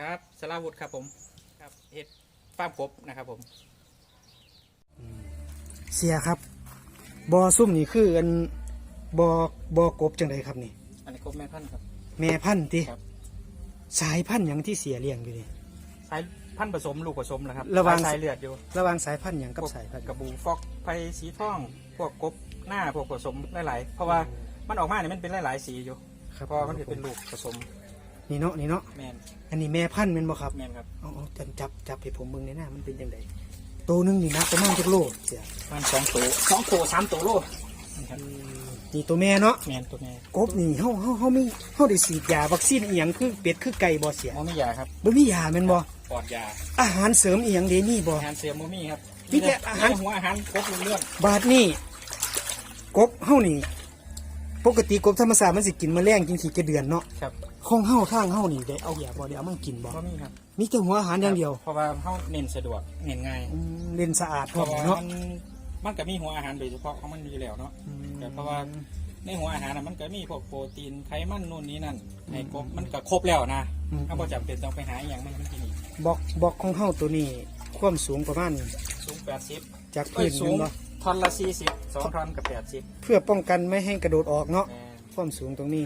ครับสลาวุธครับผมครับเฮ็ดฟาร์มกบนะครับผม เสียครับบอซุ่มนี่คืออันบอบอกบจังไดครับนี่ อันนี้กบแม่พันธุ์ครับ แม่พันธุ์ติครับ สายพันธุ์หยังที่เสียเลี้ยงอยู่นี่ สายพันธุ์ผสมลูกผสมนะครับระหว่าง สายเลือดอยู่ระหว่างสายพันธุ์หยังกับพวกสายพันธุ์กระบูฟอกไฟสีทอง พวกกบหน้าพวกผสมหลายๆ เพราะว่ามันออกมาเนี่ยมันเป็นหลายๆสีอยู่ ครับเพราะว่ามันจะเป็นลูกผสม นี่เนาะนี่เนาะแมนอันนี้แม่พันธุ์แม่นบ่ครับแมนครับเอาเอาจับจับจับให้ผมเบิ่งในหน้ามันเป็นจังไดตัวหนึงนี่นะประมาณจักโลเสียมันสองตัวสองตัวสามตัวโลนี่ครับนี่ตัวแม่เนาะแมนตัวแม่กบนี่เฮาเฮาเฮามีเฮาได้ฉีดยาวัคซีนอีหยังคือเป็ดคือไก่บ่เสียโมมี่ยาครับบ่มียาแม่นบ่ปอดยาอาหารเสริมอีหยังเดนี่บ่ อาหารเสียโมมี่ครับมีแต่อาหาร หัวอาหารครบเรื่องบาดนี่กบเฮานี่ ปกติกบธรรมศาสตร์มันสิกินแมลงกินขี้กระเดือนเนาะครับของเฮาทางเฮานี่ได้เอาอย่าบ่ได้เอามันกินบ่โมมี่ครับมีแต่หัวอาหารอย่างเดียวเพราะว่าเขาเน้นสะดวกเน้นง่ายอืมเล่นสะอาดเพพร้อราะมว่าเนาะมันมันก็มีหัวอาหารโดยเฉพาะของมันอยู่แล้วเนาะแต่เพราะว่าในหัวอาหารน่ะมันก็มีพวกโปรตีนไขมันนู่นนี่นั่นไอ้ครบมันก็ครบแล้วนะอืมถ้าบ่จำเป็นต้องไปหาอหย่างมันมันกินอีกบอกบอกของเฮาตัวนี้ความสูงประมาณสูงแปดสิบจากเอ้พื้ยนสูแม่งนบ่ ทอนละสี่สิบสองทอนกับแปดสิบเพื่อป้องกันไม่ให้กระโดดออกเนาะแม่ความสูงตรงนี้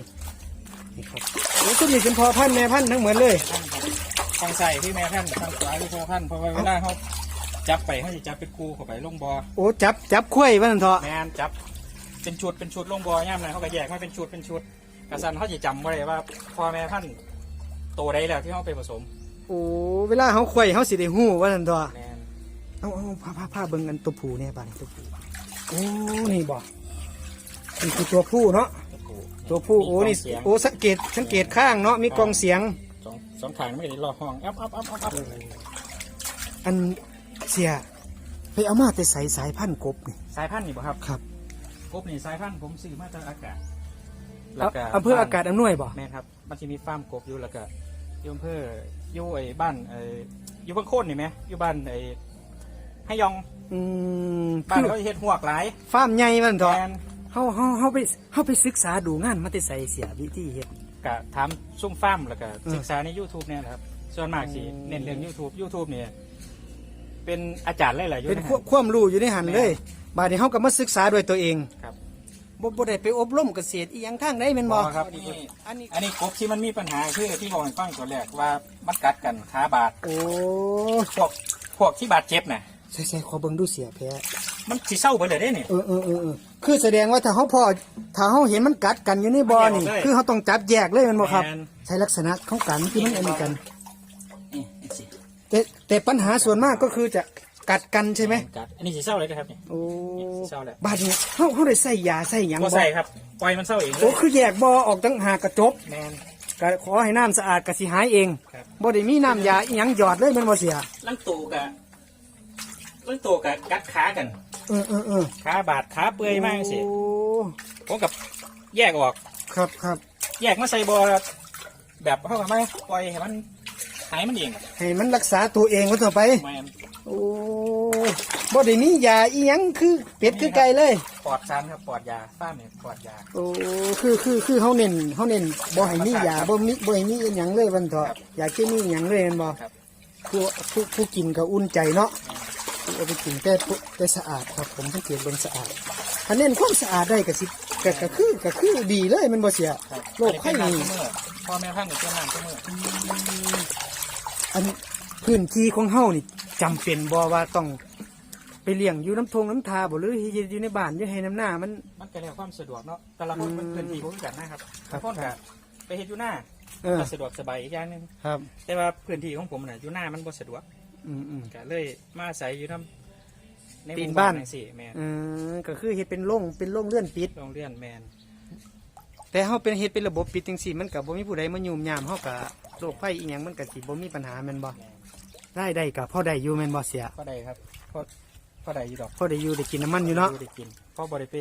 นี่ครับโอ้ตัวนี้เป็นพอพันธุ์แม่พันธุ์ทั้งหมดเลยท่านครับทางใส่พี่แม่ท่านทางขวาพี่พ่อท่านเพราะว่าเวลาเขาจับไปเขาจะจับเป็นคูเข้าไปลงบ่อโอ้จับจับคุ้ยว่านั่นเถอะแม่นจับเป็นชุดเป็นชุดลงบ่อย่ามนะเขาก็แยกมาเป็นชุดเป็นชุดกระสันเขาจะจำไว้ว่าพ่อแม่ท่านโตได้แล้วที่เขาไปผสมโอ้เวลาเฮาคุ้ยเฮาสิได้ฮู้ว่านั่นเถอะแม่นเอาเอาผ้าผ้าผ้าเบิ่งกันตัวผู้เนี่ยบ้านตัวผู้ โอ้นี่บ่นี่คือตัวผู้เนาะตัวคูตัวผู้โอ้นี่มีกล้งเสียงโอ้สังเกตสังเกตข้างเนาะมีกล่องเสียงสองสองขางไม่ได้รอห้องอัพอัพอัพอัพอัพอันเสียไปเอามาแต่ใส่สายพันธุ์กบนี่สายพันธุ์นี่บ่ครับครับกบนี่สายพันธุ์ผมซื้อมาจากอากาศเอาอำเภออากาศอำนวยบ่แม่นครับมันจะมีฟาร์มกบอยู่แล้วก็อยู่อำเภออยู่ไอ้บ้านไอ้อยู่บางโคนนี่ไหมอยู่บ้านไอ้ให้ยอง อืมบ้านคือเขาเฮ็ดหวกหลายฟาร์มใหญ่มันเถอะแม่นเฮาเฮาเฮาไปเฮาไปศึกษาดูงานมาแต่ใส่เสียวิธีเฮ็ดก็ถามซุ่มฟาร์มแล้วก็อืมศึกษาใน YouTube เนี่ยแหละครับ ส่วนมากสิอืม เน้นเรื่อง YouTube YouTube เนี่ยเป็นอาจารย์หลายๆอยู่เป็นนะควความรู้อยู่ในหันเลย บาดนี้เฮาก็มาศึกษาด้วยตัวเองครับ บ่บ่ได้ไปอบรมเกษตรอีหยังทางใดแม่นบ่ครับอันนี้อันนี้อันนี้กบที่มันมีปัญหาคือที่บอกให้ฟังตอนแรกว่ามันกัดกันขาบาดโอ้พวกพวกที่บาดเจ็บน่ะ ใส่ๆขอเบิ่งดูเสียแพ้มันสิเศร้าไปเลยได้เนี่ย เออเออเออเออคือแสดงว่าถ้าเขาพอถ้าเขาเห็นมันกัดกันอยู่ในบ่อนี่แยกออกเลยคือเขาต้องจับแยกเลยแมันบ่ครับ แม่น ใช้ลักษณะของกันที่มันอันนี้กัน นี่นี่สิแต่แต่ปัญหาส่วนมากก็คือจะกัดกันใช่ไหมกัดอันนี้สิเศร้าเลยนะครับเนี่ย โอ้เศร้าแล้ว บาดนี้เขาเขาได้ใส่ยาใส่หยังบ่บ่ใส่ครับปล่อยมันเศร้าเองเลโอ้ยคือแยกบ่อออกตั้งหากกระจบแมน ก็ขอให้น้ำสะอาดก็สิหายเองครับ บ่ได้มีน้ำยาอีหยังหยอดเลยแมันบ่เสีย ลังตูกะ ลังตูกะกัดขากันเออเออเออขาบาดขาเปื่อยมากสิโอ้ผมกับแยกออก ครับครับแยกมาใส่บ่อแบบเขากับไม่ปล่อยให้มันหายมันเองให้มันรักษาตัวเองว่าต่อไปแมนโอ้บ่ได้มียาอีหยังคือเป็ดคือไก่เลยปลอดสารครับปลอดยาฟ้าร์มเนี่ยปลอดยา โอ้คือคือคือเขาเน้นเขาเน้นบ่ให้มียาบ่มีบ่ให้มีอหยังเลยวันเถอะครับยาเคมีอหยังเลยแม่นบ่ครับผู้ผู้ผู้กินก็อุ่นใจเนาะผู้ เอาไปกินแต่ผู้แต่สะอาดครับ ผมสังเกตเบิ่งสะอาดถ้าเน้นความสะอาดได้ก็สิก็ก็คือก็คือดีเลยแมันบ่เสียครับโรคไข้อันี่เป็นน้ำเสมอพ่อแม่พันธุ์เป็นน้ำเสมออันพื้นที่ของเฮานี่จำเป็นบ่ว่าต้องไปเลี้ยงอยู่น้ำทงน้ำทาบ่หรือเฮ็ดอยู่ในบ้านอยู่ให้น้ำหน้ามันมันก็แล้วความสะดวกเนาะแต่ละคนมันพื้นที่บ่เหมือนกันนะครับครับบางคนก็ไปเฮ็ดอยู่หน้าเออก็สะดวกสบายอีกอย่างหนึงครับ แต่ว่าพื้นที่ของผมน่ะอยู่หน้ามันบ่สะดวก อืมอืม ก็เลยมาอาศัยอยู่ทำในหตีนมู่บ้าน จังซี่แม่นเออก็คือเฮ็ดเป็นโรงเป็นโรงเลื่อนปิด โรงเรียนแม่นแต่เฮาเป็นเฮ็ดเป็นระบบปิดจังซี่มันก็บ่มีผู้ใดมายุ่มยามเฮาก็โรคภัยอีหยังมันก็สิบ่มีปัญหาแม่นบ่แม่นได้ได้ก็พอได้อยู่แม่นบ่เสียก็ได้ครับพอพอได้อยู่ดอกพอได้อยู่ได้กินน้ำมันอยู่เนาะ ได้กินพอบ่ได้ไป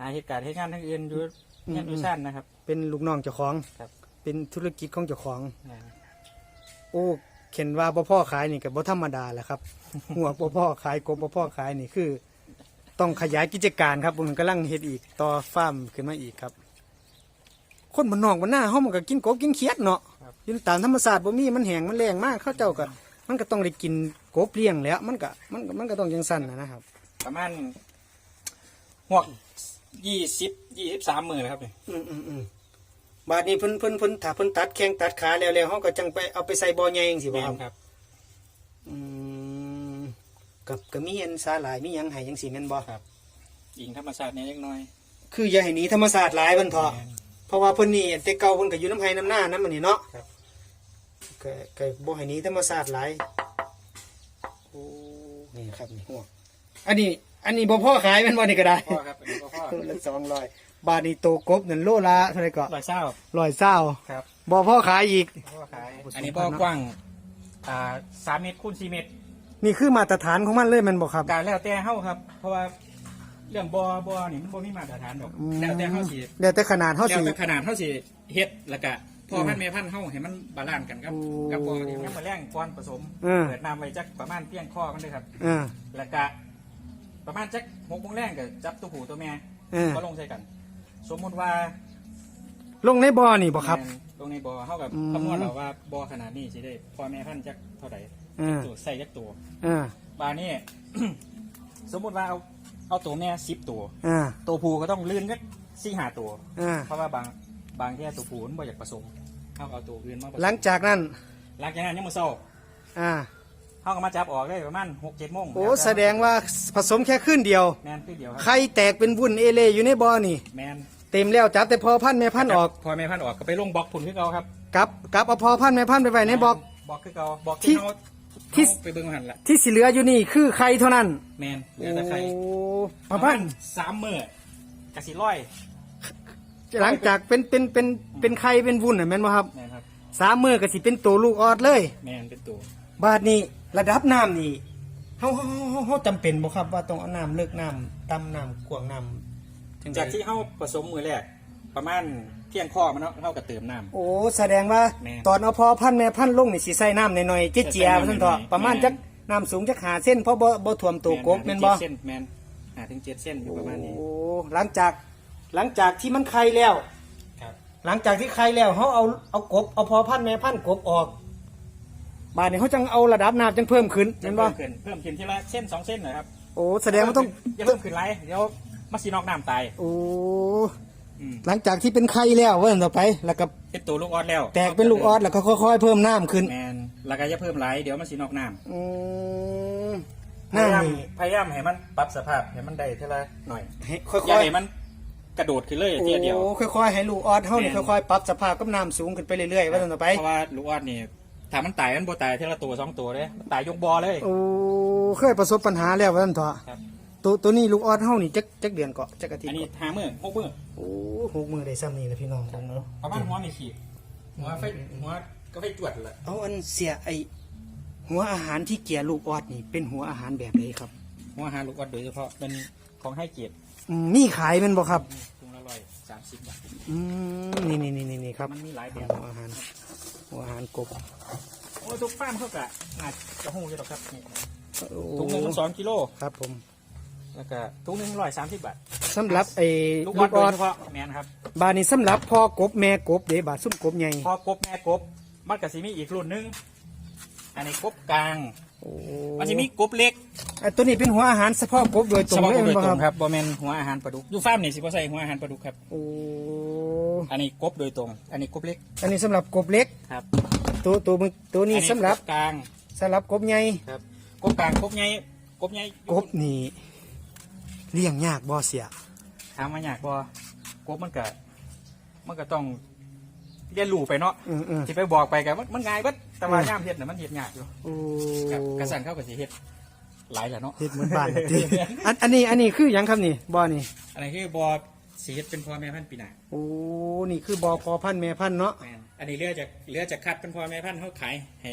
หาเหตุการณ์เหตุงานทางอื่นอยู่อืม งานอยู่ซ่านนะครับ เป็นลูกน้องเจ้าของ ครับ เป็นธุรกิจของเจ้าของ แม่นโอ้ เข็นว่าบ่พ่อขายนี่ก็บ่ธรรมดาแหละครับ หัวบ่พ่อขายกบบ่พ่อขายนี่คือ ต้องขยายกิจการครับผมกำลังเฮ็ดอีกต่อฟาร์มขึ้นมาอีกครับ คนมันนอกมันหน้าเฮามันก็กินกบกินเขียดเนาะครับอยู่ตามธรรมศาสตร์บ่มีมันแห้งมันแรงมากเขาเจ้าก็มันก็ต้องได้กินกบเลี้ยงแหล้ว มันก็มันก็มันก็ต้องจังซั่นน่ะนะครับ ประมาณหวกยี่สิบยี่สิบสามหมื่นครับนี่ อืมอืมอืม บาดนี้เพิ่นเพิ่นเพิ่นถ้าเพิ่นตัดแข้งตัดขาแล้วแล้วเฮาก็จังไปเอาไปใส่บ่อใหญ่จังซี่บ่แม่ครับนครับ อืมกับก็มีอันสาหลายมีหยังให้จังซี่แม่นบ่ครับยิงธรรมชาติเนี่ยเล็กน้อยคืออย่าให้หนีธรรมศาสตร์หลายเพิ่นเถาะแม่น เพราะว่าเพิ่นนี่แต่เก่าเพิ่นก็อยู่น้ำไห้น้ำหน้านํมันนี่เนาะครับ ก็ก็บ่ให้หนีธรรมศาสตร์หลายโอ้นี่ครับนี่หัวอันนี้ อันนี้บ่พอขายแม่นบ่นี่ก็ได้พ่อครับอันนี้ก็พ่อโลละ200 บาทนี่โตกบนั่นโลละเท่าไหร่ก็ร้อยเศร้า120ครับบ่พอขายอีก พ่อขายอันนี้บ่อกว้างอ่าสามเมตรคูณสี่เมตร นี่คือมาตรฐานของมันเลยแมันบ่ครับ การแล้วแต่เฮาครับ เพราะว่าเรื่องบ่อบ่อนี่มันบ่มีมาตรฐานดอกแล้วแต่เฮาสิแล้วแต่ขนาดเฮาแล้วสิแต่ขนาดเฮาสิเฮ็ดแล้วก็พ่อพันธุ์แม่พันธุ์เฮาให้มันบาลานซ์กันครับโอ้กับบ่อนี่มันมาแรงก่อนผสมเออเปิดน้ำไว้จักประมาณเพียงคอมันเลยครับเออแล้วก็ประมาณจัก6โมงแรงก็จับตัวผู้ตัวแม่เออมาลงใส่กัน สมมุติว่าลงในบ่อนี่บ่ครับ แม่นตรงในบ่อเฮากับอืม คำนวณเอาว่าบ่อขนาดนี้สิได้พ่อแม่พันธุ์จักเท่าใดเออตัวใส่จักตัวเออบานี้สมมุติว่าเอาเอาตัวแม่10ตัว เออตัวผู้ก็ต้องลื่นจัก4 5ตัว เออเพราะว่าบางบางแค่ตัวผู้มันบ่อยากผสมเอาเอาตัวอื่นมาผสมหลังจากนั้น หลังจากนั้นยังมื้อเช้าอ่าเฮาก็มาจับออกได้ประมาณ6-7โมงโอ้แสดงว่าผสมแค่คืนเดียว แม่นคือเดียวคไข่รับแตกเป็นวุ่นเอเล่อยู่ในบ่อนี่ แม่น เต็มแล้วจับแต่พอพันธุ์แม่พันธุ์ออก พอแม่พันธุ์ออกก็ไปลงบล็อกผุนคือเก่าครับกลับกลับเอาพอพันธุ์แม่พันธุ์ไปไว้ในบ่อบล็อกคือเก่าบล็อกที่ที่เฮาที่เฮาไปเบิ่งหันละที่สิเหลืออยู่นี่คือไข่เท่านั้นแม่นเหลือแต่ไข่โอ้ประมาณสามมื้อกะสิร้อยหลังจากเป็นเป็นเป็นเป็นไข่เป็นวุ่นน่ะแม่นบ่ครับแม่นครับสามมือก็สิเป็นตัวลูกออดเลย แม่นเป็นตัวบาดนี้ระดับน้ำนี่เฮาเฮาเฮาเฮาจำเป็นบ่ครับว่าต้องเอาน้ำเลิกน้ำต่ำน้ำกวางน้ำ จังใดจากที่เฮาผสมมือแรกประมาณเที่ยงข้อมันเนาะเฮาก็เติมน้ำ โอ้แสดงว่าแม่นตอนเอาพอพันธุ์แม่พันธุ์ลงนี่สิใส่น้ำหน่อยๆเจี๊ยเจียใส่ๆน้ำซั่นเถอะหน่อยๆประมาณแม่น จักน้ำสูงจักหาเส้นเพราะบ่บ่ท่วมตัวกบแม่นบ่เจ็ดเส้นแม่นหาถึงเจ็ดเส้นอยู่ประมาณนี้โอ้หลังจากหลังจากที่มันไข่แล้ว ครับ หลังจากที่ไข่แล้วเฮาเอาเอากบเอาพอพันธุ์แม่พันธุ์กบออกบาดนี้เขาจังเอาระดับน้ำจังเพิ่มขึ้นจะแม่นบ่เพิ่มขึ้นเพิ่มขึ้นทีละเส้นสองเส้นหน่อยครับโอ้แสดงว่าต้อง อย่าเพิ่มขึ้นไรเดี๋ยว มาสีนอกน้ำตายโอ้อืมหลังจากที่เป็นไข่แล้วว่าต่อไป แล้วก็เป็นตัวลูกออดแล้วแตกเป็นลูกออสแล้วก็ค่อยๆ เพิ่มน้ำขึ้นแมนแล้วก็อย่าเพิ่มไรเดี๋ยวมันสีนอกน้ำอืมพยายามน้ำนี่พยายามให้มันปรับสภาพให้มันได้ทีละหน่อยให้ค่อย่าอยให้มันกระโดดขึ้นเลยๆเทียเดียว โอ้ค่อยๆให้ลูกออสเฮานี่แม่น ค่อยๆปรับสภาพกับน้ำสูงขึ้นไปเรื่อยๆว่าต่อไป เพราะว่าลูกออดนี่ถ้ามันตายมันบ่ตายทีละตัวสองตัวเลยมันตายยกบอเลย โอ้เคยประสบปัญหาแล้วว่าซั่นเถอะครับ ตัวตัวนี้ลูกออสเฮานี่จักจักเดือนเกาะจักอาทิตอันย์นี้เกาะหามือหกมือโอ้หกมือได้ซ้ำนี่นะพี่น้องผมเนาะประมาณหัวไม่ขีดหัวไฟหัวก็ไฟจวดแหละเอาอันเสียไอหัวอาหารที่เกี่ยลูกออสนี่เป็นหัวอาหารแบบไหนครับหัวอาหารลูกออดโดยเฉพาะเป็นของให้เกียรติอืมมีขายแมันบ่ครับถุงละร้อยสามสิบบาทอืมนี่นี่นี่นี่ครับมันมีหลายแบบหัวอาหารหัวอาหารกบโอ้ทุกฟ้าร์มเขากะอาจจะหูอยู่หรอกครับนี่โอ้ถุงหนึ่งมันสองกิโลครับผม แล้วก็ถุงหนึ่งร้อยสามสิบบาทสำหรับไอ้ลูกลูออดกโดออยดเฉพาะแมนครับบาดนี้สำหรับพ่อกบแม่กบเด้บาดซุ่มกบใหญ่พอกบแม่กบมันก็สิมีอีกรุ่นหนึงอันนี้กบกลางโอ้มันจะมีกบเล็กไอ้ตัวนี้เป็นหัวอาหารเฉพาะกบโดยตรงเฉพาะเลยกบโดยแม่นตบ่รงคครับรับบ่แมนหัวอาหารปลาดุกอยู่ฟาร์มนี่สิบ่ใส่หัวอาหารปลาดุกครับโอ้อันนี้กบโดยตรง อันนี้กบเล็กอันนี้สำหรับกบเล็ก ครับตัวตัวมึงตัวนี้อัสำหรับกบกลาง สำหรับกบใหญ่ครับกบกลางกบใหญ่กบใหญ่กบนี่ เลี้ยงยากบ่เสียถามมาอยากบ่กบมันก็มันก็ต้องเรียนรู้ไปเนาะอืมอืม สิไปบอกไปกันมันมันง่ายเบิดแต่ว่าอืม ย่ามเฮ็ดน่ะมันเฮ็ดยากอยู่โอ้กับกระสันเข้ากับสิเฮ็ดหลายแหละเนาะเฮ็ดเหมือนบ้านน่ะติอันอันนี้อันนี้คือหยังครับนี่บ่อนี่ อันนี้คือบอสิเฮ็ดเป็นพ่อแม่พันธุ์ปีหน้าโอ้ นี่คือบ่อพอพันธุ์แม่พันธุ์เนาะ แม่นอันนี้เรือจากเรือจากคัดเป็นพ่อแม่พันธุ์เขาขายให้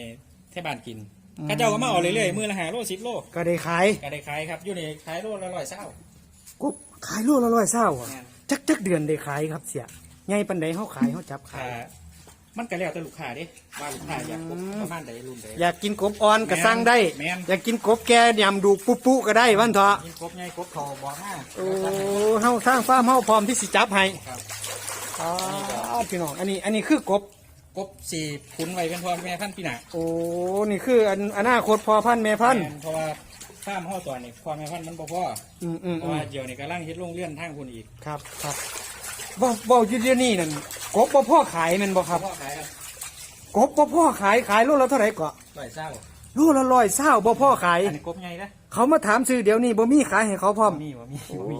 ให้บ้านกินอืม เข้าเจ้าก็มาเอาเรื่อยๆมือละหาโลสิบโลก็ได้ขายก็ได้ขายครับอยู่ในขายโลละร้อยเศร้ากบ ขายโลละร้อยเศร้าอะแม่น จักจักเดือนได้ขายครับเสียใหญ่ปันใดเฮาขายเฮาจับขาอ่ายมันก็แล้วแต่ลูกค้าเด้ว่าลูกค้าอยากกบอืมประมาณใดรุ่นใด อยากกินกบอ่อนก็สั่งได้ แม่น อยากกินกบแก่ยำดูปุ๊ปุ๊ก็ได้วันเถอะกินกบใหญ่กบโตบอกมาโอ้เฮาสร้างฟาร์มเฮาพร้อมที่สิจับให้ครับอ๋อพี่น้องอันนี้อันนี้คือกบกบสี่ขุนไว้เป็นพ่อแม่พันธุ์ปีหน้าโอ้นี่คืออันอนาคตพอพันธุ์แม่พันธุ์ แม่เพราะว่า ข้ามห้อตัวนี่พ่อแม่พันธุ์มันบ่พออืมอืมเพราะอืมว่าเดี๋ยวนี้กำลังเฮ็ดโรงเรียนทางคนอีกครับครับบ่บ่อยู่เดี๋ยวนี้นั่นกบบ่พ่อขายแมันบ่ครับ พ่อขายครับกบบ่พ่อขายขายโลละเท่าไหร่ก็ร้อยเศร้าโลละร้อยเศร้าบ่พ่อขาย อันนี้กบใหญ่นะเขามาถามซื้อเดี๋ยวนี้บ่มีขายให้เขาพร้อม มีบ่มีโอ้บ่มี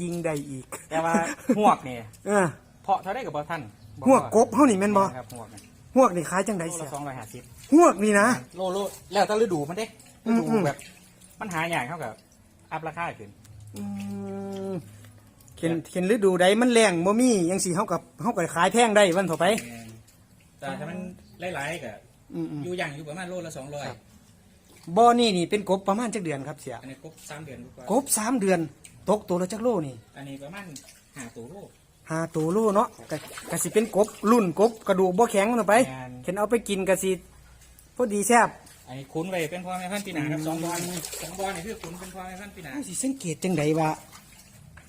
ยิงได้อีกแต่ว่าหวกนี่เออเพาะเท่าได้กับบ่ท่านบ่หวกกบเฮานี่แม่นบ่ครับหวกนี่หวกนี่ขายจังไดโลเสีละยสองร้อยห้าสิบหวกนี่นะ โลโลแล้วแต่ฤดูมันเด้อืฤมดูอืม แบบ มันหาอย่างเท่ากับอัพราคาขึ้น อืมเข็นเข็นฤดูใดมันแรงบ่มีจังซี่เฮากับเฮาก็ขายแพงได้วันต่อไป แต่ถ้ามันหลายๆก็อืมอืมอยู่อย่างอยู่ประมาณโลละสองร้อยบ่อนี่นี่เป็นกบประมาณจักเดือนครับเสีย อันนี้กบสามเดือนกว่ากบสามเดือน ตกตัวละจักโลนี่อันนี้ประมาณห้าตัวโล หาตัวโลเนาะก็ก็สิเป็นกบรุ่นกบกระดูกบ่แข็งมันเอาไปงานเข็นเอาไปกินก็สิพอดีแซ่บ อันนี้คุ้นไว้เป็นพ่อแม่พันธุ์ปีหนาครับสองบอลสองบอลนี่คือคุ้นเป็นพ่อแม่พันธุ์ปีหนา เฮาสิสังเกตจังไดว่า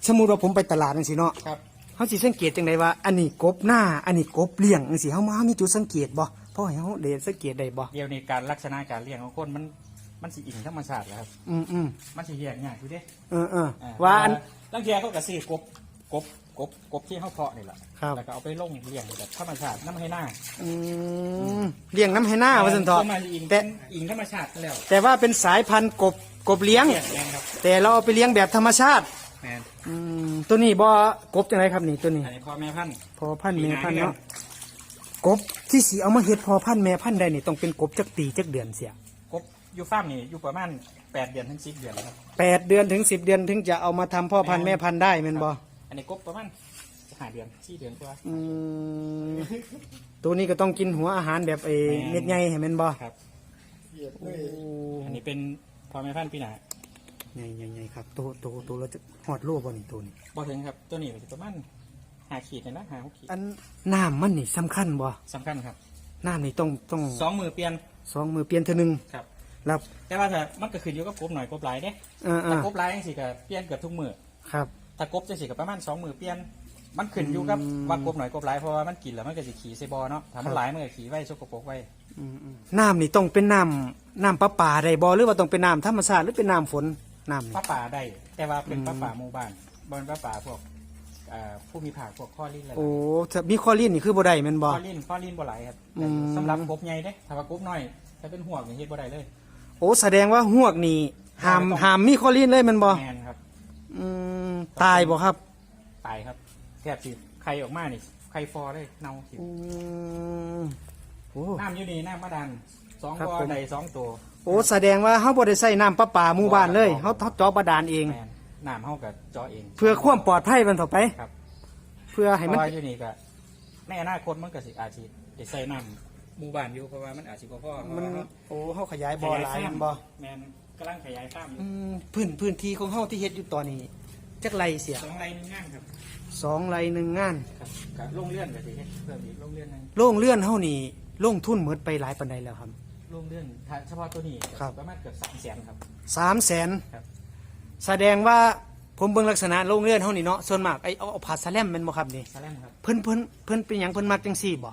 สมมุติว่าผมไปตลาดจังซี่เนาะครับ เฮาสิสังเกตจังไดว่าอันนี้กบหน้า อันนี้กบเลี้ยงจังซี่เฮามามีจุดสังเกตบ่พอให้เฮาได้สังเกตได้บ่เดี๋ยวนี้การลักษณะการเลี้ยงของคนมันมันสิอิงธรรมชาติแล้วครับ อืมอืมมันสิเลี้ยงยากอยู่เด้เออเอออ่ว่าอัน ลังเทียเขาก็ซื้อกบกบ กบกบที่เขาเพาะนี่แหละครับ แล้วก็เอาไปลงเลี้ยงแบบธรรมชาติน้ำให้หน้าอืมเลี้ยงน้ำให้หน้าว่าซั่นเถาะส่วนมากอิงแต่อิงธรรมชาติแล้วแต่ว่าเป็นสายพันธุ์กบกบเลี้ยง เลี้ยงแรงครับแต่เราเอาไปเลี้ยงแบบธรรมชาติแมนอืมตัวนี้บ่กบจังไรครับนี่ตัวนี้ อันนี้พ่อแม่พันธุ์ พอพันธุ์แม่พันธุ์ปีหน้าเนาะกบที่สีเอามาเฮ็ดพอพันธุ์แม่พันธุ์ได้นี่ต้องเป็นกบจักปีจักเดือนเสียกบอยู่ฟาร์มนี่อยู่ประมาณแปดเดือนถึงสิบเดือนแล้วครับ แปดเดือนถึงสิบเดือนถึงจะเอามาทำพ่อพันธุ์แม่พันธุ์ได้แม่นบ่ อันนี้กบประมาณห้าเดือนสี่เดือนกว่า อืมตัวนี้ก็ต้องกินหัวอาหารแบบเอแม่น เม็ดใหญ่ให้แม่นบ่ครับโอ้อันนี้เป็นพ่อแม่พันธุ์ปีหนาใหญ่ใหญ่ใหญ่ครับตัวตัวตัวเราจะหอดโลบ่นี่ตัวนี้ บ่ถึงครับ ตัวนี้มันจะประมาณห้าขีดเลยนะห้าหกขีดอันน้ำมันนี่สำคัญบ่สำคัญครับน้ำนี่ต้องต้องสองมือเปลี่ยนสองมือเปลี่ยนเท่านึงครับ แล้วแต่ว่าถ้ามันก็ขึ้นอยู่กับกบหน่อยกบหลายเด้เออเอถ้าอกบหลายจังสิก็เปลี่ยนเกือบทุกมือครับ ถ้ากบจังสิก็ประมาณสองมือเปลี่ยน มันขึ้นอยู่กับอืมว่ากบหน่อยกบหลายเพราะว่ามันกินแล้วมันก็สิขี่ใส่บ่อเนาะถ้ามันหลายมันก็ขี่ไว้สกปรกไว้อืมอืมน้ำนี่ต้องเป็นน้ำน้ำประปาได้บ่หรือว่าต้องเป็นน้ำธรรมชาติหรือเป็นน้ำฝนน้ำนี่ป้าป่าได้ แต่ว่าเป็นอืมป้าป่าหมู่บ้านบนป้าป่าพวกเอ่อผู้มีผากพวกข้อลิ้นอะไรโอ้ถ้ามีคอลินนี่คือบ่ได้แม่นบ่ข้อลิ้นข้อลิ้นบ่หลายครับอืมสำหรับกบใหญ่เด้ถ้าว่ากบน้อยถ้าเป็นหัวนี่เฮ็ดบ่ได้เลย โอ้แสดงว่าหวกนี่ห้ามไม่ต้องห้ามมีคอลินเลยแม่นบ่แมนครับ อืมตายบ่ครับตายครับแทบสิใครออกมานี่ใครฟอเลยเน่าสิอืมโอ้ น้ำอยู่นี่น้ำมาดันสองครับบ่อผม ใดสองตัวโอ้แสดงว่าเฮาบ่ได้ใส่น้ำประปาหมู่บ้านเลยเฮาเฮาเจาะบาดาลเอง แมนน้ำเฮากับจอเองเพื่อความปลอดภัยมันต่อไป ครับเพื่อให้เพมัน ราะว่าอยู่นี่ก็ในอนาคตมันก็สิอาจสิได้ใส่น้ำหมู่บ้านอยู่เพราะว่ามันอาจสิบ่พอเพราะมันว่า โอ้เฮาขยายบ่อหลายแม่นบ่แมน กำลังขยายฟาร์มอยู่อืมพื้นพื้นที่ของเฮาที่เฮ็ดอยู่ตอนนี้จักไรเสียสองไร่หนึงงานครับสองไรหนึ่งงานครับกับโรงเลื่อนก็สิเฮ็ดเพิ่มอีกโรงเลื่อนหนึงโล่งเลื่อนเฮานี่ลงทุนหมดไปหลายปานใดแล้วครับ โรงเลื่อนถ้าเฉพาะตัวนี้ครับ ประมาณเกือบสามแสนครับ สามแสนครับ แสดงว่าผมเบิ่งลักษณะโรงเรือนเฮานี่เนาะส่วนมากไอ้เอาเอาผ้าสแลมแม่นบ่ครับนี่ซาแลมครับเพิ่นเพิ่นเพิ่นเป็นหยังเพิ่นมักจังซี่บ่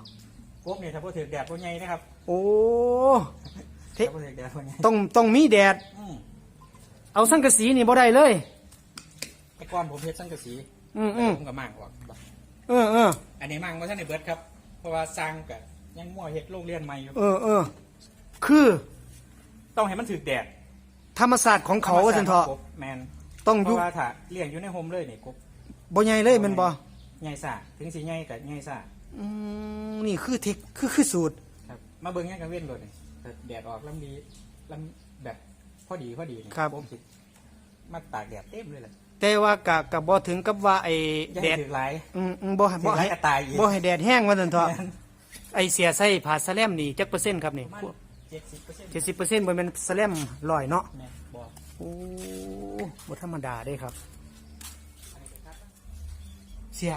กบนี่ถ้าพูดถึงแดดพวกใหญ่นะครับโอ้ เทถ้าพูดถึงแดดพวกใหญ่ต้องต้องมีแดด อืมเอาสังกะสีนี่บ่ได้เลย แต่ก่อนผมเฮ็ดสังกะสีอืมอืมผมก็มั่งออกบัดเออเอออันนี้มั่งว่าท่านในเบิร์ดครับ เพราะว่าสร้างกับยังมั่วเฮ็ดโรงเรียนใหม่อยู่ เออเออ คือต้องให้มันถึกแดดธรรมศาสตร์ของเขาว่าซั่นเถาะกบแมนต้องอเพยู่ราะว่าถ้าเลี้ยงอยู่ในโฮมเลยนี่กบบ่ใหญ่เลยแม่นบ่ใหญ่ซ่าถึงสิใหญ่กับใหญ่ซ่าอืมนี่คือเทคคือคือสูตรครับ มาเบิ่งยังกันเว้นเลยนี่ แต่แดดออกลำดีลำแบบพอดีพอดีนี่ครับ ผมสิมาตากแดดเต็มเลยแหละแต่ว่ากะกะบ่ถึงกับว่าไอ้อย่าแดให้ดถึกหลาย อืมอืมบ่ให้ถึบ่กหลาให้ยก็ตายอีก บ่ให้แดดแห้งว่าซั่นเถาะแม่นไอเสียใส่ผ้าสแลมนี่จักเปอร์เซ็นต์ครับนี่ประมาณเจ็ดสิบเปอร์เซ็นต์เจ็ดสิบเปอร์เซ็นต์บนเป็นสแลมลอยเนาะ แม่นบอกโอ้บ่ธรรมดาเด้ครับ เสีย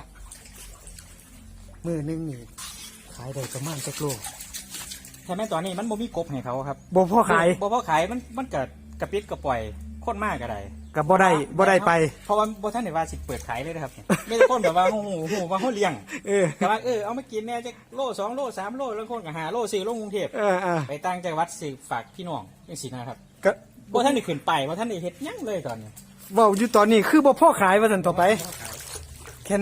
มือหนึงนี่ขายได้ประมาณจักโล ถ้าแม่นตอนนี้มันบ่มีกบให้เขาครับบ่พอขายบ่พอขายมันมันเกิดกระปิดกระปล่อยคนมากก็ได้ก็บ่ได้บ่ได้ไป เพราะว่าบ่ท่านได้ว่าสิเปิดขายเลยนะครับไม่ได้คนแบบว่าฮู้ฮู้ว่าเฮาเลี้ยงเออแต่ว่าเออเอามากินเนี่ยจะโลสองโลสามโลแล้วคนก็หาโลซื้อลงกรุงเทพเออเออไปต่างจังหวัดสิฝากพี่น้องจังซี่นะครับก็บ่ท่านได้ขึ้นไปบ่ท่านได้เฮ็ดหยังเลยตอนนี้เว้าอยู่ตอนนี้คือบ่พ่อขายว่าซั่นต่อไปแคน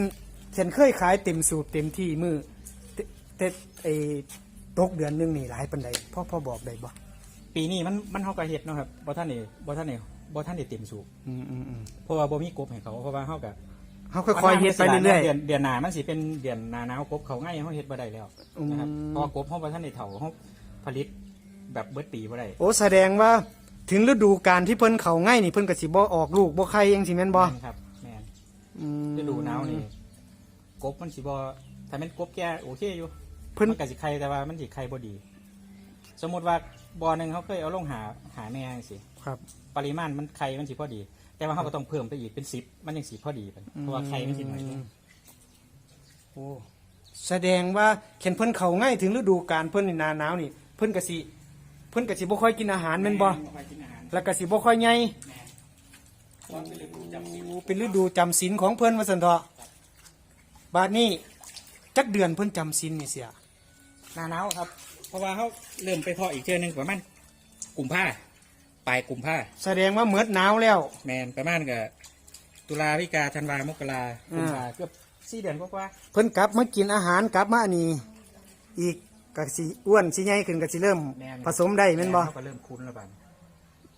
แคนเคยขายเต็มสูตรเต็มที่มือแต่แต่ไอ้ ตกเดือนหนึงนี่หลายปานใดพ่อพ่อบอกได้บ่ปีนี้มันมันเฮาก็เฮ็ดเนาะครับบ่ท่านได้บ่ท่านได้บ่ท่านได้เต็มสูบอืมอืมอืมเพราะว่าบ่มีกบให้เขาเพราะว่าเฮาก็เฮาค่อยๆเฮ็ดไปเรื่อย เดือนเดือนหน้ามันสิเป็นเดือนหน้าหนาวกบเขาง่ายเฮาเฮ็ดบ่ได้แล้วนะครับอืม เพราะว่ากบเฮาบ่ท่านได้เฒ่าเฮาผลิตแบบเบิดปีบ่ได้ๆโอ้แสดงว่าถึงฤดูการที่เพิ่นเข้าง่ายนี่เพิ่นก็สิบ่ออกลูกบ่ไข่จังซี่แม่นบ่แม่นครับแม่น อืม ฤดูหนาวนี่กบมันสิบ่ถ้าแม่นกบแก่โอเคอยู่ เพิ่น มันก็สิไข่แต่ว่ามันสิไข่บ่ดี สมมุติว่าบ่อหนึงเขาเคยเอาลงหาหาแม่จังซี่ครับปริมาณมันไข่มันสิพอดี แต่ว่าเขาก็ต้องเพิ่มไปอีกเป็น10มันยังสิพอดีไปเพราะว่าไข่มันสิน้อยลง โอ้แสดงว่าเข็นเพิ่นเข้าง่ายถึงฤดูการเพิ่นนี่หนาหนาวนี่ เพิ่นก็สิเพิ่นก็สิบ่ค่อยกินอาหารแม่นบ่ค่อยกินอาหารแล้วก็สิบ่ค่อยใหญ่แม่ตอนเป็นฤดูจำศีลโอ้เป็นฤดูจำศีลของเพิ่นว่าซั่นเถาะบาดนี้จักเดือนเพิ่นจำศีลนี่เสีย หน้าหนาวครับ เพราะว่าเขาเริ่มไปเพาะอีกเทื่อหนึงประมาณกุมภาปลายกุมภาแสดงว่าเหมือดหนาวแล้ว แมนประมาณกับตุลาพิกาธันวามกรากุมภาอ่าเกือบสี่เดือนกว่าเพิ่นกลับมากินอาหารกลับมาอันนี้ อีกก็สิอ้วนสิใหญ่ขึ้นก็สิเริ่ม ๆแมนผสมได้แม่นบ่เขาก็เริ่มคุ้นแล้วบัด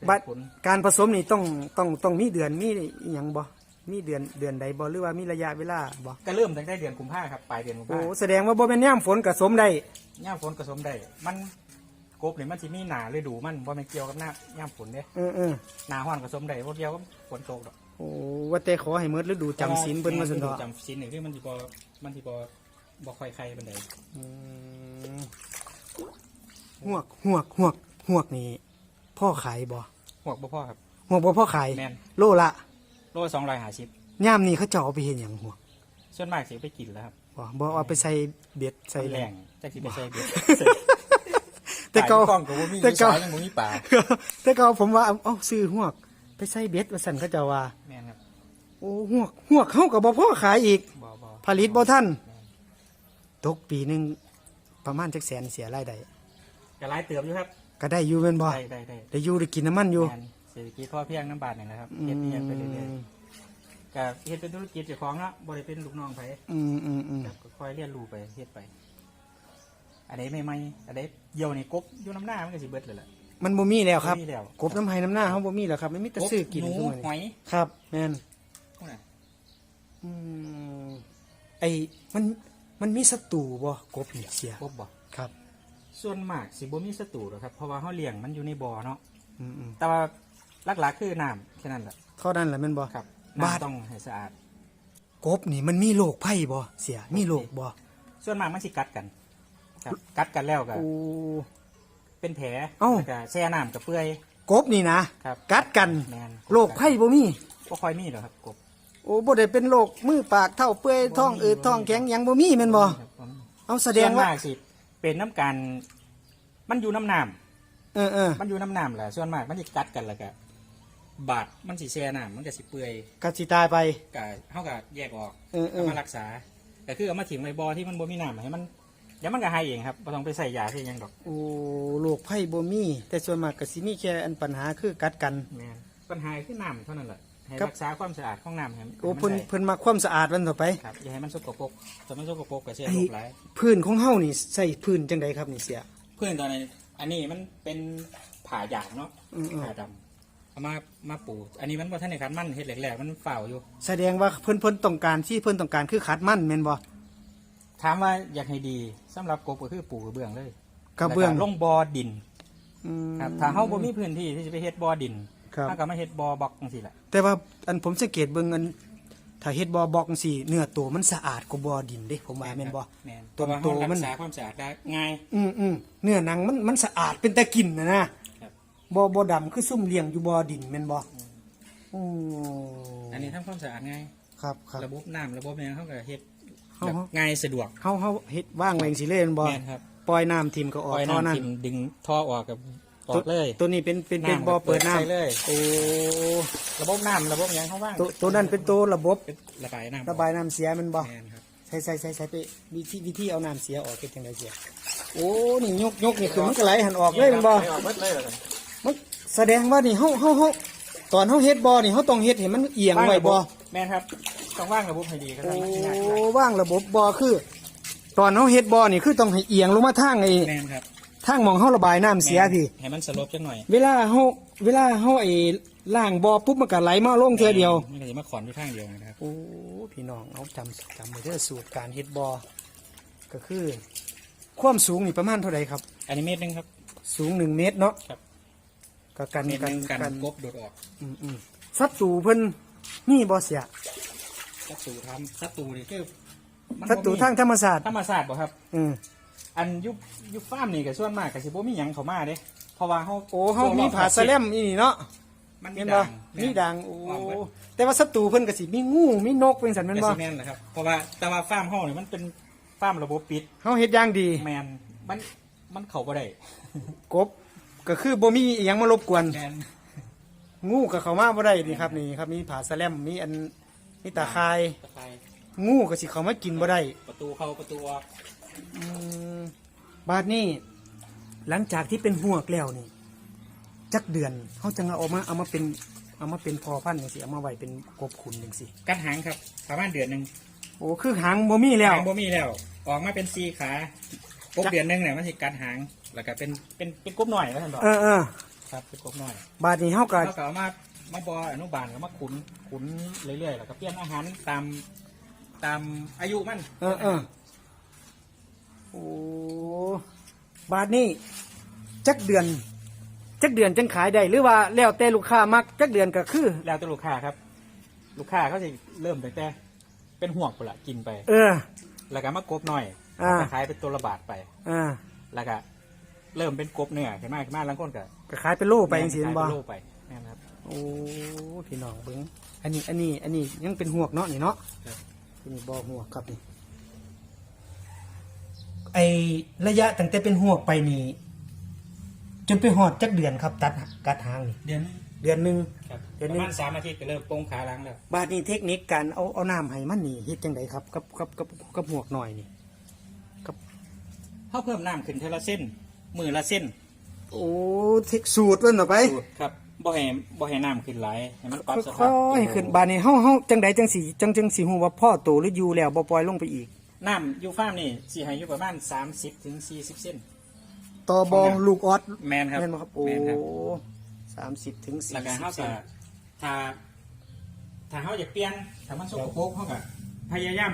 บัดเริ่มคุ้นการผสมนี่ต้องต้องต้องมีเดือนมีอหยังบ่มีเดือนเดือนใดบ่หรือว่ามีระยะเวลาบ่ก็เริ่มตั้งแต่เดือนกุมภาครับปลายเดือนกุมโอ้ภาแสดงว่าบ่แม่นย่ามฝนก็สมได้ ย่ามฝนก็สมได้ มันกบนี่มันสิมีหนาฤดูมันบ่แม่นเกี่ยวกับหน้าย่ามฝนเด้เออเออหนาฮ้อนก็สมได้บ่เกี่ยวกับฝนตกดอกโอ้ว่าแต่ขอให้หมดฤดูจำศีลเพิ่นมาซั่นฤดูเถาะจำศีลนี่คือมันสิบ่มันสิบ่บ่ค่อยใครปานใดอืมหวกหวกหวกหวกนี่พ่อขายบ่หวกบ่พอครับ หวกบ่พ่อขายแม่นโลละโล250ย่ามนี่เขาเจ้าเอาไปเฮ็ดหยังหวกส่วนมากสิเอาไปกินแล้วครับ บ่บ่เอาไปใส่เบ็ดใส่ใส่แหแรล่งงจักสิไปใส่เบ็ดแต่เก่า กล้องก็บ่มีแต่เก่า สายยังบ่มีปลาแต่เก่าผมว่าเอ้าซื้อหวก ไปใส่เบ็ดว่าซั่นเขาเจ้าว่า แม่นครับโอ้หวกหวกเฮาก็บ่พอขายอีก บ่บ่ผลิตบ่ทันตกปีหนึงประมาณจักแสนเสียรายได้ก็หลายเติบอยู่ครับก็ได้อยู่แม่นบ่ได้ได้ได้ได้อยู่ได้กินน้ำมันอยู่ แม่นเศรษฐกิจพอเพียงน้ำบาทนี่แหละครับอืเฮ็ดเพียงไปมเรื่อยๆ ก็เฮ็ดเป็นธุรกิจเจ้าของเนาะบ่ได้เป็นลูกน้องไผอืมอืมอืมครับก็ค่อยเรียนรู้ไปเฮ็ดไป อันใดใหม่ๆอันใดเหี่ยวนี่กบอยู่น้ำหน้ามันก็สิเบิดเลยล่ะ มันบ่มีแล้วครับบ่มีแล้ว กบน้ำไห้น้ำหน้าเขาบ่มีแล้วครับไม่มีแต่ซื้อกินหนูซุมื้อหนี้อยครับแม่นพวกนั้นอืมไอ้มันมันมีศัตรูบ่กบนี่เสียกบบ่ครับ ส่วนมากสิบ่มีศัตรูหรอกครับ เพราะว่าเฮาเลี้ยงมันอยู่ในบ่อเนาะ อืมอืมแต่ว่าหลักๆคือน้ำแค่นั้นแหละเท่านั้นแหละแม่นบ่ครับ บาด น้ำต้องให้สะอาด กบนี่มันมีโรคภัยบ่เสียมีโรคบ่ส่วนมากมันสิกัดกัน ครับ กัดกันแล้วก็โอ้ เป็นแผลเอ้า แล้วก็แช่น้ำกับเปื่อย กบนี่นะครับกัดกันแม่น โรคภัยบ่มีบ่ค่อยมีหรอกครับกบโอ้บ่ได้เป็นโรคมือปากเท่าเปื่อยท้องอืดท้องแข็งหยังบ่มีแม่นบ่ครับผมเอาแสดส่วงนว่ามากสิ เป็นน้ำกัน มันอยู่น้ำน้เออเออำมันอยู่น้ำน้ำแหละส่วนมากมันสิกัดกันแล้วก็ บาดมันสิแช่น้ำมันก็สิเปื่อยก็สิตายไป ก็เฮาก็แยกออกเออเอเอาอมารักษาก็คือเอามาทิ้งไว้บ่อที่มันบ่มีน้ำให้มันเดี๋ยวมันก็หายเองครับบ่ต้องไปใส่ยาที่ยังดอกโอ้โรคภัยบ่มี แต่ส่วนมากก็สิมีแค่อันปัญหาคือกัดกัน แม่นปัญหาคือน้ำเท่านั้นแหละให้ครับ รักษาความสะอาดของน้ำให้มันโอ้ให้เพิ่นมันได้เพิ่นมาความสะอาดวันต่อไป ครับอย่าให้มันสกปรกถ้ามันสกปรกก็เสียไอ้โรคหลาย พื้นของเฮานี่ใส่พื้นจังไดครับนี่เสีย เพื่อนตอนนี้อันนี้มันเป็นผ่าหยางเนาะอืมๆ ผ่าดำ เอามามาปูอันนี้มันบ่ทันได้คันมันเฮ็ดแหลกๆมันฝ่าวอยู่แสดงว่าเพิ่นเพิ่นต้องการที่เพิ่นต้องการคือขัดมันแม่นบ่ถามว่าอยากให้ดีสำหรับกบก็คือปูกระเบื้องเลยกระเบื้องแล้วลงบ่อดินอืม ครับถ้าเฮาบ่มีพื้นที่ที่จะไปเฮ็ดบ่อดินครับ เฮาก็มาเฮ็ดบ่อบล็อกจังซี่แหละแต่ว่าอันผมสังเกตเบิ่งอันถ้าเฮ็ดบ่อบอกจังซี่เนื้อตัวมันสะอาดกว่าบ่อดินเด้ผมว่าแม่นบ่ แม่นตัวเพราะว่าโตเฮามัรันกษาความสะอาดได้ง่าย อืมอืมเนื้อหนังมันมันสะอาดเป็นตะกินนะนะครั บบ่บ่ดำคือซุ่มเลี้ยงอยู่บ่อดินแม่นบ่โอ้อันนี้ทำความสะอาดง่ายครับครับ ระบบน้ำระบบหยังเฮาก็เฮ็ดเฮา แบบง่ายสะดวกเฮาเฮาเฮ็ดว่างไว้จังซี่เลยแม่นบ่แม่นครับปล่อยน้ำทิ่มก็อปอกล่อยเท่านั้นน้ำทิ่มดึงท่อออกกับออกเลยตัวนี้เป็นเป็นเป็นบ่อเปิดน้ใส่เลยำโอ้ระบบน้ำระบบหยังเขาว่างตัวตัวนั้นเป็นตัวระบบเป็นระบายน้ำระบายน้ำเสียมันบ่แมนครับใส่ใส่ใส่ใส่ไปวิธีวิธีเอาน้ำเสียออกเป็นจังไดเสีย โอ้นี่ยกยกนี่คือมันก็ไหลหันออกเลยแมันบ่ไหออกหมดเลยเหรอ มันแสดงว่านี่เฮาเฮาเฮาตอนเฮาเฮ็ดบ่อนี่เฮาต้องเฮ็ดให้มันเอียงไว้บ่แมนครับต้องว่างระบบให้ดีก็โอ้ได้ง่ายว่างระบบบ่อคือ ตอนเฮาเฮ็ดบ่อนี่คือต้องให้เอียงลงมาทางไอ้แมนครับทางหมองเฮาระบายน้ำเสียพี่ ให้มันสลบจังหน่อยเวลาเฮาเวลาเฮาไอ้ล่างบ่อปุ๊บมันก็ไหลมาลงเทื่อเดียว มันก็จะมาขอนอยู่ข้างเดียวนะครับ โอ้พี่น้องเอาจำจำไว้เด้อสูตรการเฮ็ดบ่อก็คือ ความสูงนี่ประมาณเท่าไหร่ครับ อันนี้เมตรหนึงครับ สูงหนึ่งเมตรเนาะครับ ก็กันเมตรหกันนึงกันกันกบโดดออกอืมอืมสัตว์ตูเพิ่นนี่บ่เสียสัตว์ตูทำสัตว์ตูนี่คือมันสัตว์ตูบ่มีทางธรรมศาสตร์ธรรมศาสตร์บ่ครับ อืม อันยุบยุบฟาร์มนี่ก็ส่วนมากก็สิบ่มีหยังเข้ามาเด้เพราะว่าเฮาโอ้เฮามีผาสะแลมอีนี่เนาะมันมีเห็นดับ่งมีดังโอ้อ้อมเบิดแต่ว่าสัตว์ตูเพิ่นก็สิมีงูมีนกเป็นสันแม่นแต่บ่ซีเมนต์นะครับ เพราะว่าแต่ว่าฟาร์มเฮาเนี่ยมันเป็นฟาร์มระบบปิดเฮาเฮ็ดอย่างดี แมนมันมันเข้าบ่ได้ กบ ก็คือบ่มีอีหยังมารบกวน แมนงูก็เข้ามาบ่ได้นี่ครับนี่ครับมีผาสะแลมมีอันมีตาคาย ตะไคร้งูก็สิเข้ามากินบ่ได้ประตูเข้าประตูออกอืมบาดนี้ หลังจากที่เป็นหวกแล้วนี่ จักเดือนเขาจะเอามาเอามาเป็นเอามาเป็นพอพันธุ์จังซี่เอามาไว้เป็นกบขุนจังซี่ กัดหางครับประมาณเดือนหนึงโอ้คือหางบ่มีแล้ว หางบ่มีแล้ว ออกมาเป็นสี่ขาครบเดือนหนึงเนี่ยมันสิกัดหาง แล้วก็เป็นเป็นเป็นกบหน่อยแล้วท่านบอกเออเออครับเป็นกบหน่อยบาดนี้เฮาก็แล้วก็เอามามาบออนุบาลก็มาขุนขุนเรื่อยๆแล้วก็เปลี่ยนอาหารตามตามอายุมันเออเออโอ้บาดนี้จักเดือนจักเดือนจังขายได้หรือว่าแล้วแต่ลูกค้ามักจักเดือนก็คือ แล้วแต่ลูกค้าครับ ลูกค้าเขาจะเริ่มตั้งแต่ เป็นห่วงปุนละกินไป เออ แล้วก็มากบหน่อยอ่า แล้วก็ขายเป็นตัวละบาทไปอ่า แล้วก็ เริ่มเป็นกบเนื้อขึ้นมาขึ้นมาแล้วคนก็ก็ขายเป็นโลไปจังซี่แม่นบ่ขายเป็นโลไปแม่นครับ โอ้พี่น้องเบิ้งอันนี้ อันนี้ อันนี้ยังเป็นหวกเนาะนี่เนาะครับ อันนี้บ่อหวกครับนี่ ไอระยะตั้งแต่เป็นหวกไปนี่ จนไปหอดจักเดือนครับ ตัดกัดหางนี่ เดือนเดือนหนึ่งครับเดือนปหนึ่งระมาณสามอาทิตย์ก็เริ่มโป้งขาล้างแล้วบาดนี้เทคนิคการเอาเอาน้ำให้มันนี่เฮ็ดจังไดครับกับกับกับกับหวกหน่อยนี่ เขาเพิ่มน้ำขึ้นเทละเส้น มือละเส้นโอ้เทคสูตรเพิ่นเอาไปสูตรครับบ่ให้บ่ให้น้ำขึ้นหลายให้มันปรับสค่ภาพอยๆขึ้นบาดนี้เฮาเฮาจังไดจังสิจังจังสิฮู้ว่าพ่อโตหรืออยู่แล้วบ่ปล่อยลงไปอีก น้ำอยู่ฟาร์มนี่สิให้อยู่ประมาณ30ถึง40เส้น ต่อบอลูกออสแมนครับแม่นบ่ครับโอ้แมนครับ สามสิบถึงสี่แล้วก็สิเขาบเซจะนถ้าถ้าเขาอยากเปลี่ยนถ้ามันสกปรกเขาก็พยายาม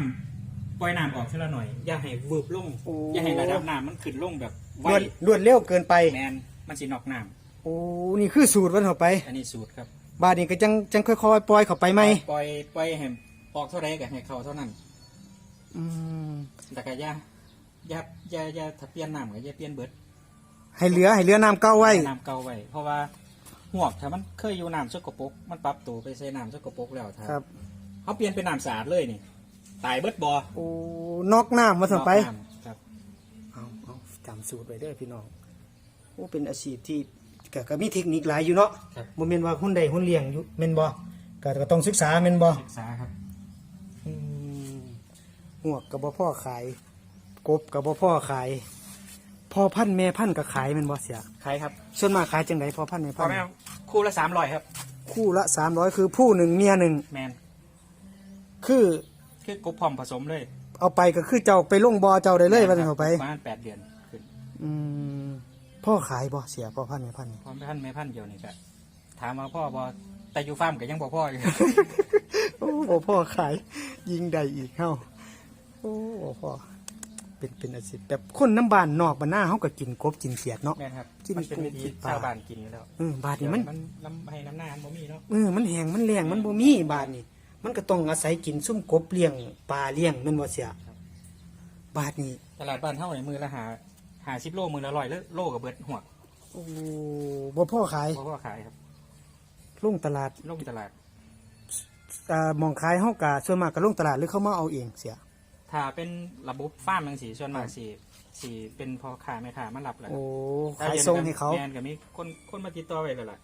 ปล่อยน้ำออกทีละหน่อย อย่าให้วืบลง อย่าให้ระดับน้ำมันขึ้นลงแบบ ไวรวดรวดเร็วเกินไปแมนมันสินอกน้โอ้นี่คือสูตรวันเข้าไปำอันนี้สูตรครับบาดนี้ก็จังจังค่อยๆปล่อยเข้าไปไหมปล่อยปล่อยให้ออกเท่าไรก็ให้เข้าเท่านั้น อืมแต่ก็อย่าอย่าอย่าอย่าถ้าเปลี่ยนน้ำก็อย่าเปลี่ยนเบิดให้เหลือให้เหลือน้ำเก้าไว้ น้ำเก่าไว้เพราะว่าหวกถ้ามันเคยอยู่น้ำสกปรกมันปรับตัวไปใส่น้ำสกปรกแล้วถ้าครับ เขาเปลี่ยนเป็นน้ำสะอาดเลยนี่ตายเบิดบ่โอ้นอกน้ำมาสั่ไป นอกน้ำครับ เอาเอาจำ สูตรไว้เด้อพี่น้องโอ้เป็นอาชีพที่ก็ก็มีเทคนิคหลายอยู่เนาะครับ บ่แม่นว่าหุ้นใดหุ้นเลี้ยงอยู่แม่นบ่ก็ก็ต้องศึกษาแม่นบ่ศึกษาครับ อืมหวกกับบ่พ่อขาย กบกับบ่พ่อขายพ่อพันธุ์แม่พันธุ์ก็ขายแม่นบ่เสียขายครับส่วนมากขายจังไดพ่อพันธุ์แม่พพัอนธุ์แม่คู่ละสามร้อยครับ คู่ละสามร้อยคือผู้หนึ่งเมียหนึ่งแมนคือ คือกบพร้อมผสมเลยเอาไปก็คือเจ้าไปลงบอเจ้าได้เลยว่าจะเอาไปประมาณแปดเดือนขึ้น อืมพ่อขายบ่เสียพ่อพันธุ์แม่พันธุ์นี่พร้อมพันแม่พันเดียวนี่ก็ถามมาพ่อบอแต่อยู่ฟาร์มก็ยังบอกพ่ออยู่ โอ้บ่พ่อขาย ยิงใดอีกเฮาโอ้บ่พ่อเป็นเป็นอาชีพแบบคนน้ำบ้านนอกบ้านหน้าเฮาก็กินกบกินเขียดเนาะ แม่นครับกินมันเป็นวิธีกินปลา ชาวบ้านกินอยู่แล้วเออบาดนี้มันมันลำให้น้ำหน้ามันบ่มีเนาะ เออมันแห้งมันแรงมันบ่มีบาดนี้มันก็ต้องอาศัยกินซุ่มกบเลี้ยงปลาเลี้ยงแม่นบ่เสียบาดนี้ตลาดบ้านเท่าไหร่มือละหา หาสิบโลมือละร้อยแล้วโลกับเบิดหัวโอ้บ่พ่อขายเพราะว่าขายครับลงตลาดลงตลาด อ่ามองขายเฮากะส่วนมากก็ลงตลาดหรือเขามาเอาเองเสีย ถ้าเป็นระบบฟาร์มจังสีส่วนมากสีสิเป็นพ่อค้าแม่ค้ามารับแหละโอ้ขายทรงให้เขาแมนก็มีคนคนมาติดต่อไว้แล้วล่ะ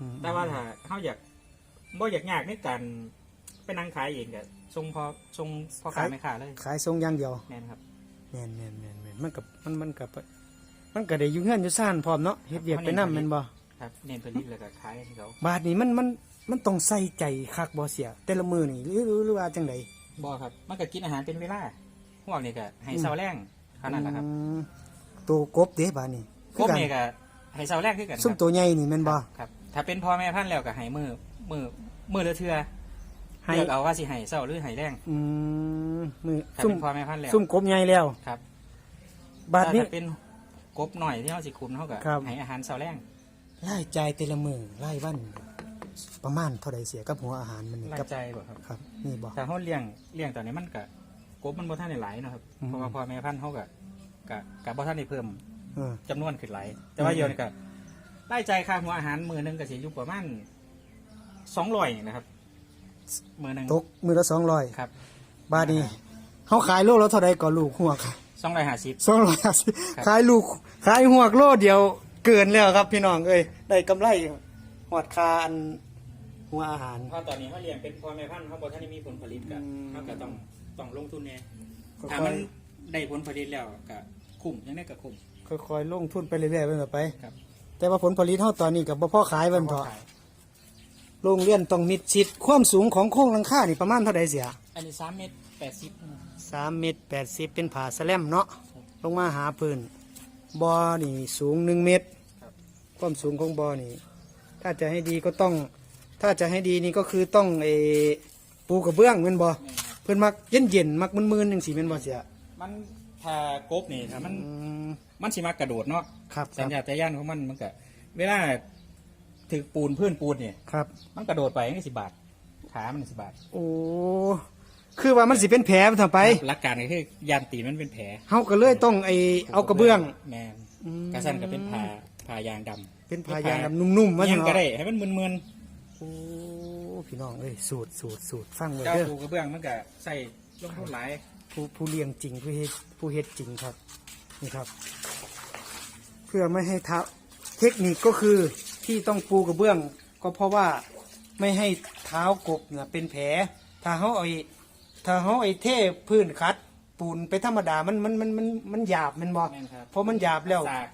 อืมแต่ว่าถ้าเฮาอยากบ่อยากยากในการไปนั่งขายเองก็ส่งพอส่งพ่อค้าแม่ค้าเลยขายทรงอย่างเดียวแม่นครับ แม่นแม่นแม่นแม่นมันกับมันมันกับมันก็ได้อยู่เงื่อนอยู่ซ่านพร้อมเนาะเฮ็ดเวียกไปนำแม่นบ่ครับเน้นผลิตแล้วก็ขายให้เขาบาทนี้มันมันมันต้องใส่ใจคักบ่เสีย แต่ละมือนี่หรือหรือหรือว่าจังไดบ่ครับ มันก็กินอาหารเป็นเวลาพวกนี้ก็ให้เซาแรงเท่านั้นแหละครับอืมตัวกบเด้บาดนี้กบนี่ก็ให้เซาแรงคือกันคซุ่มรับตัวใหญ่นี่แม่นบ่ครับถ้าเป็นพ่อแม่พันธุ์แล้วก็ให้มือมือมือละเทื่อให้เลือกเอาว่าสิให้เซาหรือให้แรงอืมมือถ้าซุ่มเป็นพ่อแม่พันธุ์แล้วซุ่มกบใหญ่แล้วครับ บาทนี้ ถ้เป็นกบหน่อยที่เฮาสิคุมเฮาก็ครับ ให้อาหารเซาแรงรายจ่ายแต่ละมือรายวัน ประมาณเท่าใดเสียกับหัวอาหารมันนี่รายกับใจบ่ครับ ครับนี่บ่ถ้าเฮาเลี้ยงเลี้ยงตอนนี้มันก็กบมันบ่ทันได้หลายเนาะครับอืม เพราะว่าพ่อแม่พันธุ์เฮาก็ก็ก็บ่ทันได้เพิ่มเออ จำนวนขึ้นหลายแต่ว่าอืม เดี๋ยวนี้ก็รายจ่ายค่าหัวอาหารมื้อหนึงก็สิอยู่ประมาณ200นะครับมื้อหนึงตกมือละ200ครับ บาทนี้เฮาขายโลละเท่าใดก็ลูกหัวค่ะ 250สองร้อยห้าสิบครับ ขายลูกขายหัวกโลเดียวเกินแล้วครับพี่น้องเอ้ยได้กำไรหอดคาอันหัวอาหาร เพราะตอนนี้เขาเลี้ยงเป็นพ่อแม่พันธุ์เขาบอกท่านได้มีผลผลิตกันอืม เขาก็ต้องต้องลงทุนเนี่ยค่ถ้าอมันยได้ผลผลิตแล้วก็คุ้มยังได้ก็คุ้มๆค่อยๆลงทุนไปเรื่อยๆไปแบบไปครับ แต่ว่าผลผลิตเท่าตอนนี้กับบ่พ่อขายมันเถอะขายโรงเรียนต้องมิดชิดความสูงของโครงหลังคานี่ประมาณเท่าใดเสียอันนี้สามเมตร แปดสิบสามเมตรแปดสิบเป็นผาสแลมเนาะลงมาหาพื้นบอนี่สูงหนึ่งเมตรครับความสูงของบอนี่ ถ้าจะให้ดีก็ต้อง ถ้าจะให้ดีนี่ก็คือต้องเออปูกระเบื้องแมันบอนี่ครับเพื่อนมักเย็นเย็นๆมักมึนๆจังสีแมันบอเสียมันถ้ากบนี่ถ้ามันอืมมันสิมากระโดดเนาะครับคสัรัญบญาตญาณของมันมันก็เวลาถือปูนพื้นปูนเนี่ยครับ มันกระโดดไปก็สิบาทขามันสิบาท โอ้ คือว่ามันสิเป็นแผลมันทำไปหลักการก็คือยานตีนมันเป็นแผลเฮาก็เลยต้องไอเอากระเบื้องแมนอืมกระสันก็เป็นผ่าผ่ายางดำเป็นพายางแบบนุ่มๆมายัจังงก็เนาะได้ให้มันมึนโอ้พี่น้องเอ้ยสูตรสูตรสูตรฟังๆไว้เจ้าเด้อปูกระเบื้องมันก็ใส่ลงทุนหลายผู้ผู้เลี้ยงจริงผู้เฮ็ดผู้เฮ็ดจริงครับนี่ครับ เพื่อไม่ให้เท้าเทคนิคก็คือที่ต้องปูกระเบื้อง ก็เพราะว่าไม่ให้เท้ากบน่ะเป็นแผลถ้าเขาเอาไอ้ ถ้าเขาไอ้เทพื้นคัด ปูนไปธรรมดามันมันมันมันมันหยาบแมันบ่แม่นครับเพราะมันหยาบแล้ว สาก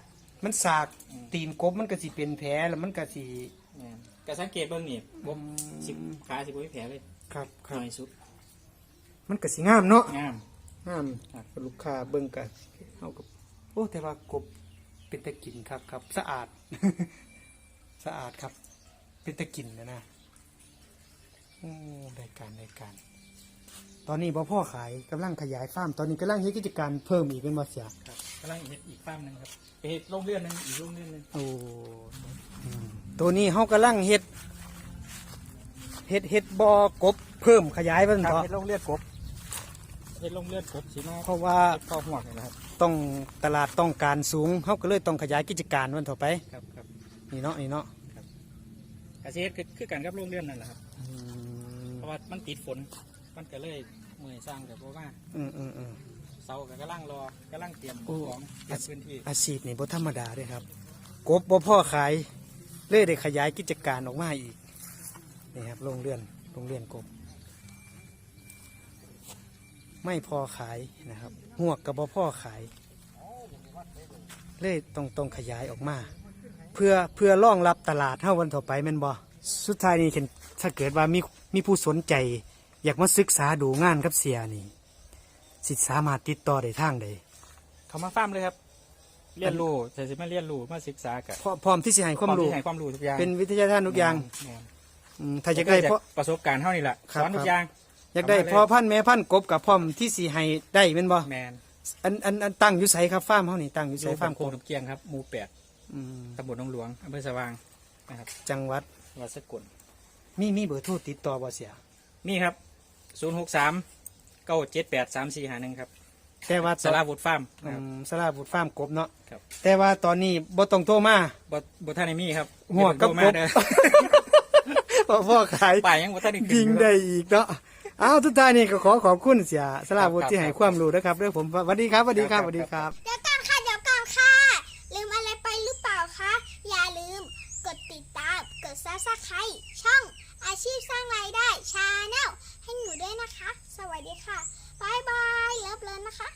มันสากตีนกบมันก็สิเป็นแผลแล้วมันก็สิ แม่นก็สังเกตเบิ่งนี่บกสิบขาสิบวิแผลเลยครับคหรับน่อยสุดมันก็สิงามเนาะงาม งามครับ ลูกค้าเบิ่งกันเอากับโอ้แต่ว่ากบเป็นตะกินครับครับ สะอาด สะอาดครับ เป็นตะกินนะนะโอ้ได้การได้การ ตอนนี้บ่พ่อขายกำลังขยายฟาร์มตอนนี้กำลังเฮ็ดกิจการเพิ่มอีกเป็นบ่เสียครับกำลังเฮ็ดอีกฟาร์มหนึงครับไปเฮ็ดโรงเรือนหนึงอีกโรงเรือนหนึงโอ้อืมตัวนี้เฮากำลังเฮ็ดเฮ็ดเฮ็ดบ่อกบเพิ่มขยายมันครับเถอะเฮ็ดโรงเรือนกบเฮ็ดโรงเรือนกบสิมาเพราะว่าเฮ็ดข้อหัวนี่แหละครับต้องตลาดต้องการสูงเฮาก็เลยต้องขยายกิจการมันต่อไป ครับครับนี่เนาะนี่เนาะกเกษตรคือคือกันกับโรงเรือนนั่นแหละครับอืมเพราะว่ามันติดฝน มันก็เลยเมื่อยสร้างกับเพราะว่าอืมอืมอืมเสาก็กำลังรอกำลังเตรียมโอ้ของเตรียมพื้นที่อาชีพนี่บ่ธรรมดาเด้ครับ กบบ่พ่อขายเลยได้ขยายกิจการออกมาอีกนี่ครับโรงเรือนโรงเรือนกบ ไม่พอขายนะครับหวกกับบ่พ่อขายเลยต้องต้องขยายออกมา เพื่อเพื่อรองรับตลาดเท่าวันต่อไปแม่นบ่สุดท้ายนี่เห็นถ้าเกิดว่ามีมีผู้สนใจ อยากมาศึกษาดูงานกับเสียนี่สิสามารถติดต่อได้ทางใดเขามาฟาร์มเลยครับ เรียนรู้แต่สิมาเรียนรู้มาศึกษากับพร้อพร้อมที่จะให้ความรู้ให้ความรู้ทุกอย่างเป็นวิทยาทานทุกอย่างแม่นอืมถ้าอยากได้ผมเพราะประสบการณ์เท่านี้แหละครับสอนทุครักบอย่าง อยากได้เอามาเลยพอพันธุ์แม่พันธุ์กบกับพร้อมที่สีให้ได้แม่นบ่แมนอันอันอันตั้งอยู่ไสครับฟาร์มเฮานี่ตั้งอยู่อไสยู่ฟาฟาร์ร์มมกโคบงน้ำเกียงครับหมู่แปดอืมตำบลหนองหลวงอำเภอสว่างนะครับ จังหวัดวัดสกุลมีมีเบอร์โทรติดต่อบ่เสียนี่ครับ ศูนย์หกสามเก้าเจ็ดแปดสามสี่หาหนึ่งครับแต่ว่าสลาบุตรฟาร์มสลับสลาบุตรฟาร์มกบเนาะครับ แต่ว่าตอนนี้บ่ต้องโทรมาบ่บ่ท่านไอ้มี่ครับหัวกับกเดี๋ยพราะพ่อขายไปยังบ่ท่านได้ขึ้ยิงได้อีกเนาะอ้าวทุกท่านนี่ก็ขอขอบคุณเสียสลาบุตรที่ให้ความรู้นะครับเรื่องผมสวัสดีครับสวัสดีครับสวัสดีครับ เดี๋ยวก่อนค่ะ เดี๋ยวก่อนค่ะ ลืมอะไรไปหรือเปล่าคะ อย่าลืม กดติดตาม กดซับสไครต์ช่องอาชีพสร้างรายได้ชาแนล ให้หนูด้วยนะคะ สวัสดีค่ะบายบายเลิฟเลินนะคะ